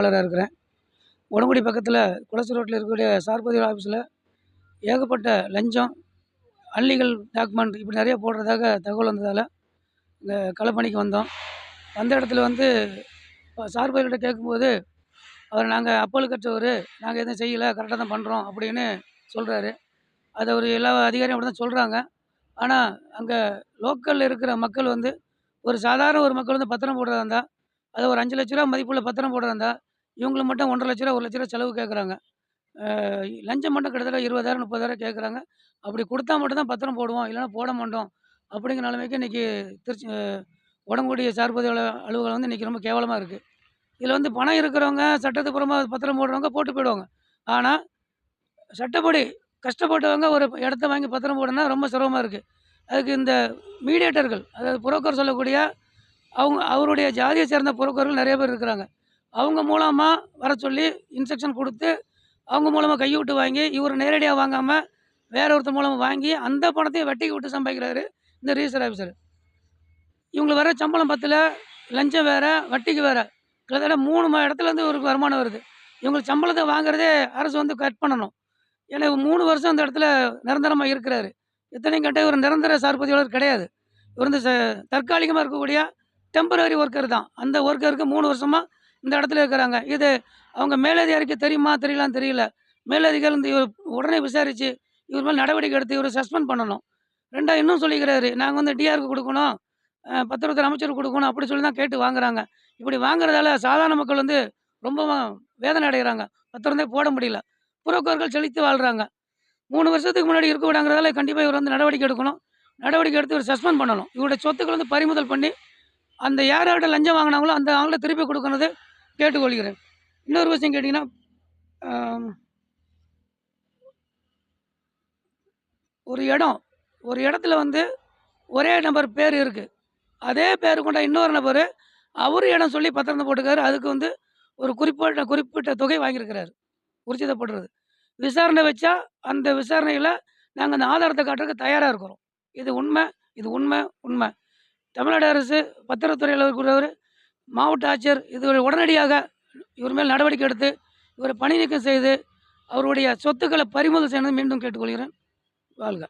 ஆளராக இருக்கிறேன். உடங்குடி பக்கத்தில் குளசு ரோட்டில் இருக்கக்கூடிய சார்பதிவாளர் ஆஃபீஸில் ஏகப்பட்ட லஞ்சம் அல்லீகல் டாக்குமெண்ட் இப்படி நிறைய போடுறதாக தகவல் வந்ததால் இங்கே களப்பணிக்கு வந்தோம். வந்த இடத்துல வந்து சார்பதிகிட்ட கேட்கும்போது அவர் நாங்கள் அப்பல் கற்றவர் நாங்கள் எதுவும் செய்யலை கரெக்டாக தான் பண்ணுறோம் அப்படின்னு சொல்கிறாரு அதை அவர் எல்லா அதிகாரியும் அப்படி தான் சொல்கிறாங்க ஆனால் அங்கே லோக்கலில் இருக்கிற மக்கள் வந்து ஒரு சாதாரண ஒரு மக்கள் வந்து பத்திரம் போடுறதா இருந்தால் அது ஒரு அஞ்சு லட்ச ரூபா மதிப்புள்ள பத்திரம் போடுறதா இருந்தால் இவங்களை மட்டும் ஒன்றரை லட்ச ரூபா ஒரு லட்ச ரூபா செலவு கேட்குறாங்க. லஞ்சம் மட்டும் கிட்டத்தட்ட இருபதாயிரம் முப்பதாயிரம் கேட்குறாங்க. அப்படி கொடுத்தா மட்டும் தான் பத்திரம் போடுவோம் இல்லைன்னா போட மாட்டோம். அப்படிங்கிற நிலைமைக்கு இன்றைக்கி திருச்சி உடம்புடைய சார்பது அலுவலகம் வந்து இன்றைக்கி ரொம்ப கேவலமாக இருக்குது இதில் வந்து பணம் இருக்கிறவங்க சட்டத்துப்புறமாக பத்திரம் போடுறவங்க போட்டு போயிடுவாங்க. ஆனால் சட்டப்படி கஷ்டப்பட்டவங்க ஒரு இடத்த வாங்கி பத்திரம் போடணும்னா ரொம்ப சிரமமாக இருக்குது அதுக்கு இந்த மீடியேட்டர்கள் அதாவது புரோக்கர் சொல்லக்கூடிய அவங்க அவருடைய ஜாதியை சேர்ந்த புரோக்கர்கள் நிறைய பேர் இருக்கிறாங்க. அவங்க மூலமாக வர சொல்லி இன்ஸ்ட்ரக்ஷன் கொடுத்து அவங்க மூலமாக கையூட்டு வாங்கி இவர் நேரடியாக வாங்காமல் வேற ஒருத்தர் மூலமாக வாங்கி அந்த பணத்தையும் வட்டிக்கு விட்டு சம்பாதிக்கிறாரு இந்த ரிஜிஸ்டர் ஆஃபீஸர் இவங்களுக்கு வர சம்பளம் பத்தில் லஞ்சம் வேறு வட்டிக்கு வேறு. கிட்டத்தட்ட மூணு இடத்துலேருந்து இவருக்கு வருமானம் வருது. இவங்களுக்கு சம்பளத்தை வாங்குறதே அரசு வந்து கட் பண்ணணும். ஏன்னா இவர் மூணு வருஷம் அந்த இடத்துல நிரந்தரமாக இருக்கிறாரு. எத்தனையும் கேட்டால் இவர் நிரந்தர சார்பதியாளர் கிடையாது. இவர் இந்த ச தற்காலிகமாக இருக்கக்கூடிய டெம்பரரி ஒர்க்கர் தான். அந்த ஒர்க்கருக்கு மூணு வருஷமாக இந்த இடத்துல இருக்கிறாங்க. இது அவங்க மேலதிகாரிக்கு தெரியுமா தெரியலான்னு தெரியல. மேலதிகாரி வந்து இவர் உடனே விசாரித்து இவர் மேல் நடவடிக்கை எடுத்து இவரை சஸ்பெண்ட் பண்ணணும். ரெண்டா இன்னும் சொல்லிக்கிறாரு நாங்கள் வந்து டிஆருக்கு கொடுக்கணும் பத்திரத்தில் அமைச்சருக்கு கொடுக்கணும் அப்படி சொல்லி தான் கேட்டு வாங்குறாங்க. இப்படி வாங்குறதால சாதாரண மக்கள் வந்து ரொம்ப வேதனை அடைகிறாங்க. பத்திரமே போட முடியல. புரோக்கர்கள் செழித்து வாழ்கிறாங்க மூணு வருஷத்துக்கு முன்னாடி இருக்க விடாங்கிறதால கண்டிப்பாக இவர் வந்து நடவடிக்கை எடுக்கணும். நடவடிக்கை எடுத்து இவர் சஸ்பெண்ட் பண்ணணும். இவருடைய சொத்துக்கள் வந்து பறிமுதல் பண்ணி அந்த யார் யார்கிட்ட லஞ்சம் வாங்கினாங்களோ அந்த அவங்கள திருப்பி கொடுக்கறது கேட்டுக்கொள்கிறேன். இன்னொரு விஷயம் கேட்டிங்கன்னா ஒரு இடம் ஒரு இடத்துல வந்து ஒரே நபர் பேர் இருக்குது அதே பேர் கொண்ட இன்னொரு நபர் அவர் இடம் சொல்லி பத்திரத்தை போட்டுக்காரு. அதுக்கு வந்து ஒரு குறிப்பிட்ட குறிப்பிட்ட தொகை வாங்கியிருக்கிறாரு. உரிச்சிதப்படுறது. விசாரணை வச்சா அந்த விசாரணையில் நாங்கள் அந்த ஆதாரத்தை காட்டுறதுக்கு தயாராக இருக்கிறோம். இது உண்மை இது உண்மை உண்மை. தமிழ்நாடு அரசு பத்திரத்துறையில் இருக்கிறவர் மாவட்ட ஆட்சியர் இது உடனடியாக இவர் மேல் நடவடிக்கை எடுத்து இவரை பணி நீக்கம் செய்து அவருடைய சொத்துக்களை பறிமுதல் செய்யணும் மீண்டும் கேட்டுக்கொள்கிறேன். வாழ்க.